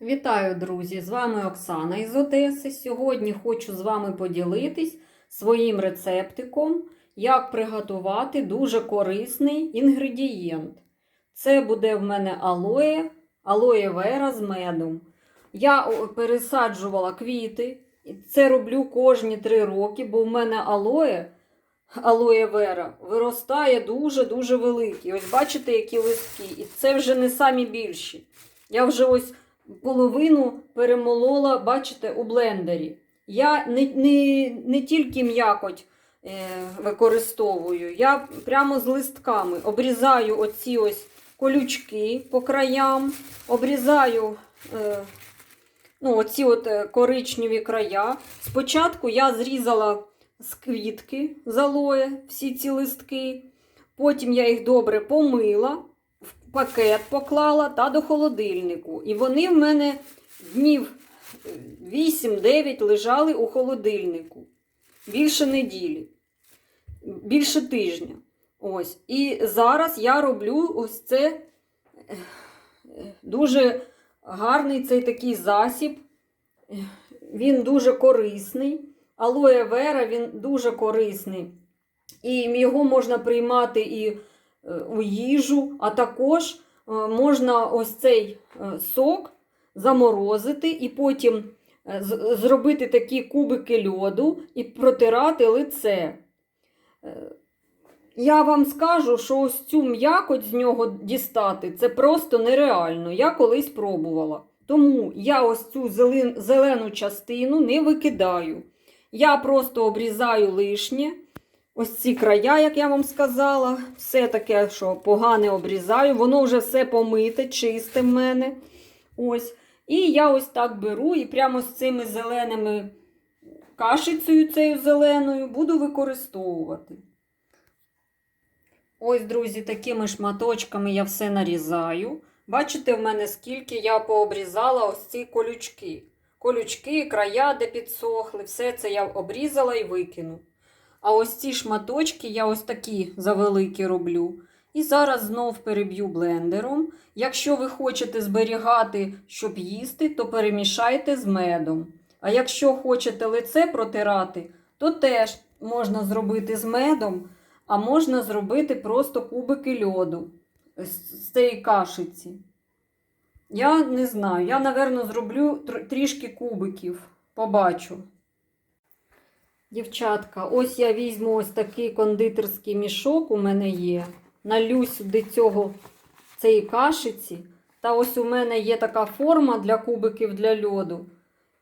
Вітаю, друзі! З вами Оксана із Одеси. Сьогодні хочу з вами поділитись своїм рецептиком, як приготувати дуже корисний інгредієнт. Це буде в мене алоє, алоє вера з медом. Я пересаджувала квіти. Це роблю кожні 3 роки, бо в мене алоє, алоє вера виростає дуже-дуже великий. Ось бачите, які листки. І це вже не самі більші. Я вже ось половину перемолола, бачите, у блендері. Я не, не, не тільки м'якоть е, використовую, я прямо з листками обрізаю оці ось колючки по краям, обрізаю е, ну, оці от е, коричневі края. Спочатку я зрізала з квітки залоє всі ці листки, потім я їх добре помила пакет поклала та до холодильнику. І вони в мене днів 8-9 лежали у холодильнику. Більше неділі, більше тижня. Ось. І зараз я роблю ось це дуже гарний цей такий засіб. Він дуже корисний. Алоє вера він дуже корисний. І його можна приймати і у їжу, а також е, можна ось цей е, сок заморозити і потім е, зробити такі кубики льоду і протирати лице. Е, Я вам скажу, що ось цю м'якоть з нього дістати це просто нереально. Я колись пробувала. Тому я ось цю зелену частину не викидаю. Я просто обрізаю лишнє. Ось ці края, як я вам сказала, все таке, що погане обрізаю, воно вже все помите, чисте в мене. Ось. І я ось так беру і прямо з цими зеленими кашицею цією зеленою буду використовувати. Ось, друзі, такими шматочками я все нарізаю. Бачите, в мене скільки я пообрізала ось ці колючки. Колючки, края, де підсохли, все це я обрізала і викину. А ось ці шматочки я ось такі завеликі роблю. І зараз знов переб'ю блендером. Якщо ви хочете зберігати, щоб їсти, то перемішайте з медом. А якщо хочете лице протирати, то теж можна зробити з медом, а можна зробити просто кубики льоду з цієї кашиці. Я не знаю, я, напевно, зроблю трішки кубиків. Побачу. Дівчатка, ось я візьму ось такий кондитерський мішок у мене є. Налю сюди цього цієї кашиці. Та ось у мене є така форма для кубиків для льоду.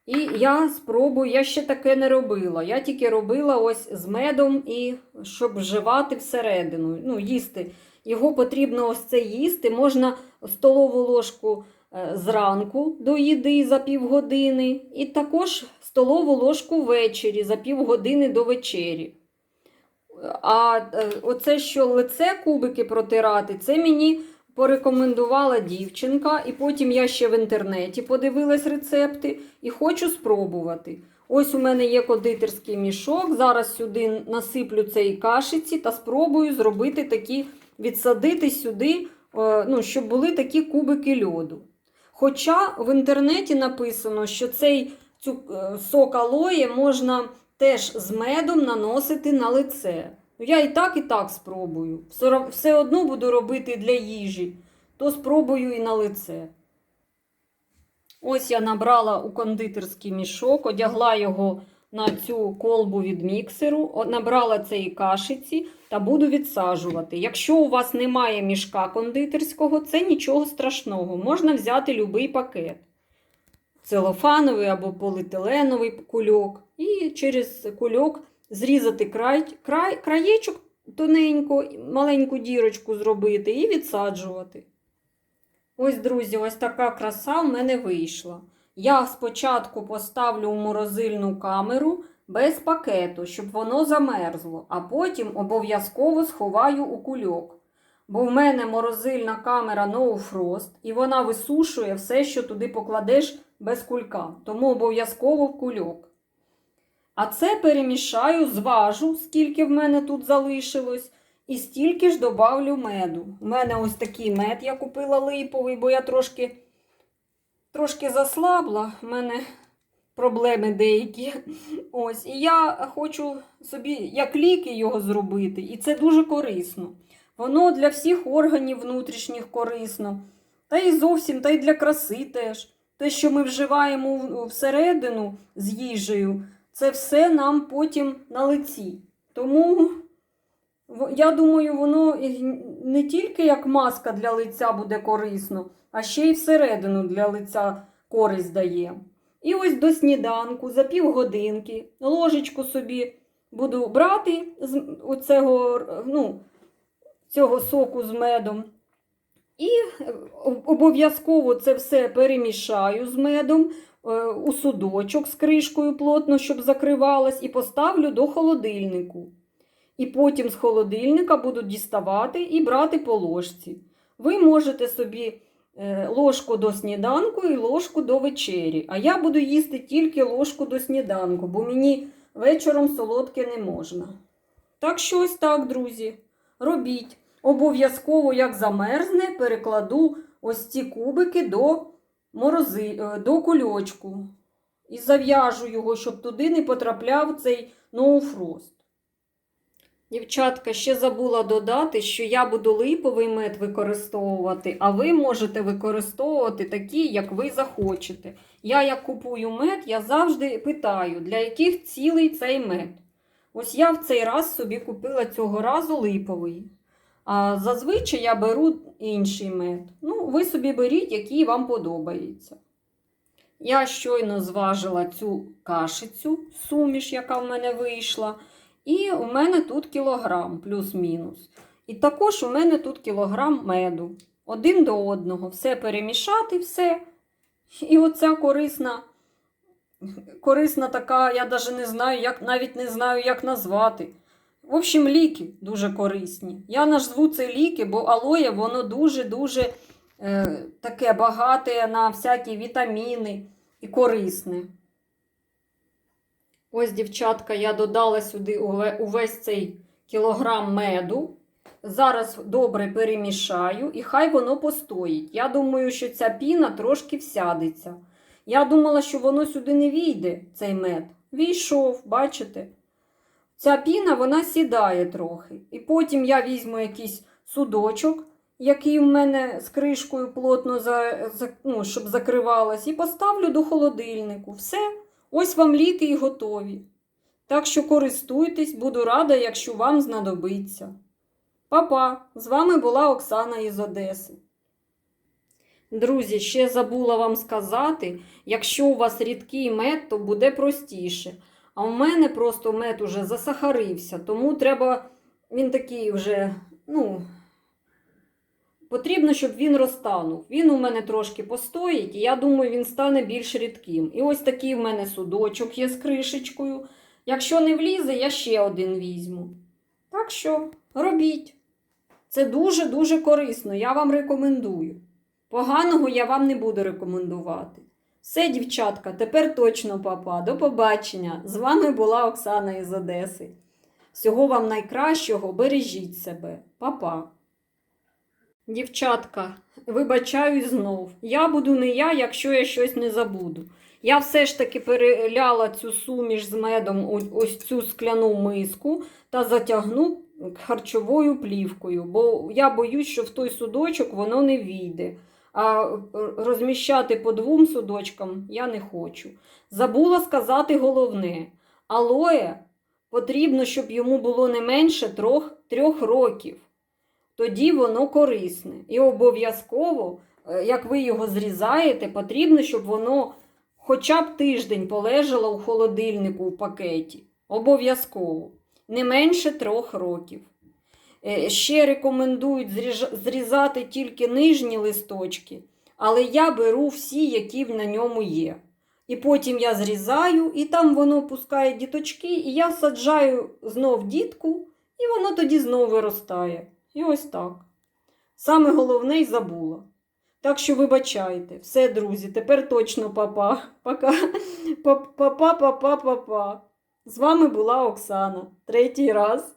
І я спробую, я ще таке не робила. Я тільки робила ось з медом і щоб вживати всередину. Ну, їсти. Його потрібно ось це їсти. Можна столову ложку е, зранку до їди за півгодини, і також столову ложку ввечері за півгодини до вечері. А е, оце, що лице кубики протирати, це мені порекомендувала дівчинка, і потім я ще в інтернеті подивилась рецепти і хочу спробувати. Ось у мене є кондитерський мішок. Зараз сюди насиплю цієї кашиці та спробую зробити такі, відсадити сюди, е, ну, щоб були такі кубики льоду. Хоча в інтернеті написано, що цей цю, е, сок алоє можна теж з медом наносити на лице. Ну, я і так, і так спробую. Все, одно буду робити для їжі, то спробую і на лице. Ось я набрала у кондитерський мішок, одягла його на цю колбу від міксеру, набрала цієї кашиці та буду відсаджувати. Якщо у вас немає мішка кондитерського, це нічого страшного. Можна взяти будь-який пакет. Целофановий або поліетиленовий кульок. І через кульок зрізати край, край, краєчок тоненько, маленьку дірочку зробити і відсаджувати. Ось, друзі, ось така краса в мене вийшла. Я спочатку поставлю в морозильну камеру без пакету, щоб воно замерзло, а потім обов'язково сховаю у кульок. Бо в мене морозильна камера No Frost, і вона висушує все, що туди покладеш без кулька. Тому обов'язково в кульок. А це перемішаю, зважу, скільки в мене тут залишилось, і стільки ж добавлю меду. У мене ось такий мед я купила липовий, бо я трошки трошки заслабла, в мене проблеми деякі. Ось, і я хочу собі як ліки його зробити, і це дуже корисно. Воно для всіх органів внутрішніх корисно, та й зовсім, та й для краси теж. Те, що ми вживаємо всередину з їжею, це все нам потім на лиці. Тому я думаю, воно не тільки як маска для лиця буде корисно, а ще й всередину для лиця користь дає. І ось до сніданку за півгодинки ложечку собі буду брати з оцього, ну, цього соку з медом. І е, обов'язково це все перемішаю з медом е, у судочок з кришкою плотно, щоб закривалась, і поставлю до холодильнику. І потім з холодильника буду діставати і брати по ложці. Ви можете собі е, ложку до сніданку і ложку до вечері. А я буду їсти тільки ложку до сніданку, бо мені вечором солодке не можна. Так що ось так, друзі, робіть. Обов'язково, як замерзне, перекладу ось ці кубики до, морози, е, до кульочку. І зав'яжу його, щоб туди не потрапляв цей ноуфрост. Дівчатка, ще забула додати, що я буду липовий мед використовувати, а ви можете використовувати такий, як ви захочете. Я, як купую мед, я завжди питаю, для яких цілий цей мед. Ось я в цей раз собі купила цього разу липовий. А зазвичай я беру інший мед. Ну, ви собі беріть, який вам подобається. Я щойно зважила цю кашицю, суміш, яка в мене вийшла. І у мене тут кілограм плюс-мінус. І також у мене тут кілограм меду. Один до одного. Все перемішати, все. І оця корисна, корисна така, я навіть не знаю, як, навіть не знаю, як назвати. В общем, ліки дуже корисні. Я назву це ліки, бо алоє воно дуже-дуже е, таке багате на всякі вітаміни і корисне. Ось, дівчатка, я додала сюди увесь цей кілограм меду. Зараз добре перемішаю і хай воно постоїть. Я думаю, що ця піна трошки всядеться. Я думала, що воно сюди не війде, цей мед. Війшов, бачите? Ця піна вона сідає трохи. І потім я візьму якийсь судочок, який в мене з кришкою плотно за, за, ну, щоб закривалась, і поставлю до холодильнику. Все. Ось вам ліки і готові. Так що користуйтесь, буду рада, якщо вам знадобиться. Па-па! З вами була Оксана із Одеси. Друзі, ще забула вам сказати, якщо у вас рідкий мед, то буде простіше. А у мене просто мед уже засахарився, тому треба, він такий вже, ну, потрібно, щоб він розтанув. Він у мене трошки постоїть, і я думаю, він стане більш рідким. І ось такий в мене судочок є з кришечкою. Якщо не влізе, я ще один візьму. Так що робіть. Це дуже-дуже корисно, я вам рекомендую. Поганого я вам не буду рекомендувати. Все, дівчатка, тепер точно папа. До побачення. З вами була Оксана із Одеси. Всього вам найкращого, бережіть себе. Па-па. Дівчатка, вибачаюсь знов. Я буду не я, якщо я щось не забуду. Я все ж таки переляла цю суміш з медом ось цю скляну миску та затягну харчовою плівкою, бо я боюсь, що в той судочок воно не війде. А розміщати по двом судочкам я не хочу. Забула сказати головне: алоє потрібно, щоб йому було не менше трьох, трьох років. Тоді воно корисне. І обов'язково, е, як ви його зрізаєте, потрібно, щоб воно хоча б тиждень полежало у холодильнику у пакеті. Обов'язково. Не менше трьох років. Е, Ще рекомендують зрізати тільки нижні листочки, але я беру всі, які на ньому є. І потім я зрізаю, і там воно пускає діточки, і я саджаю знов дітку, і воно тоді знов виростає. І ось так. Саме головне й забула. Так що вибачайте. Все, друзі, тепер точно папа. Пока. Па- Папа, папа, папа. З вами була Оксана. Третій раз.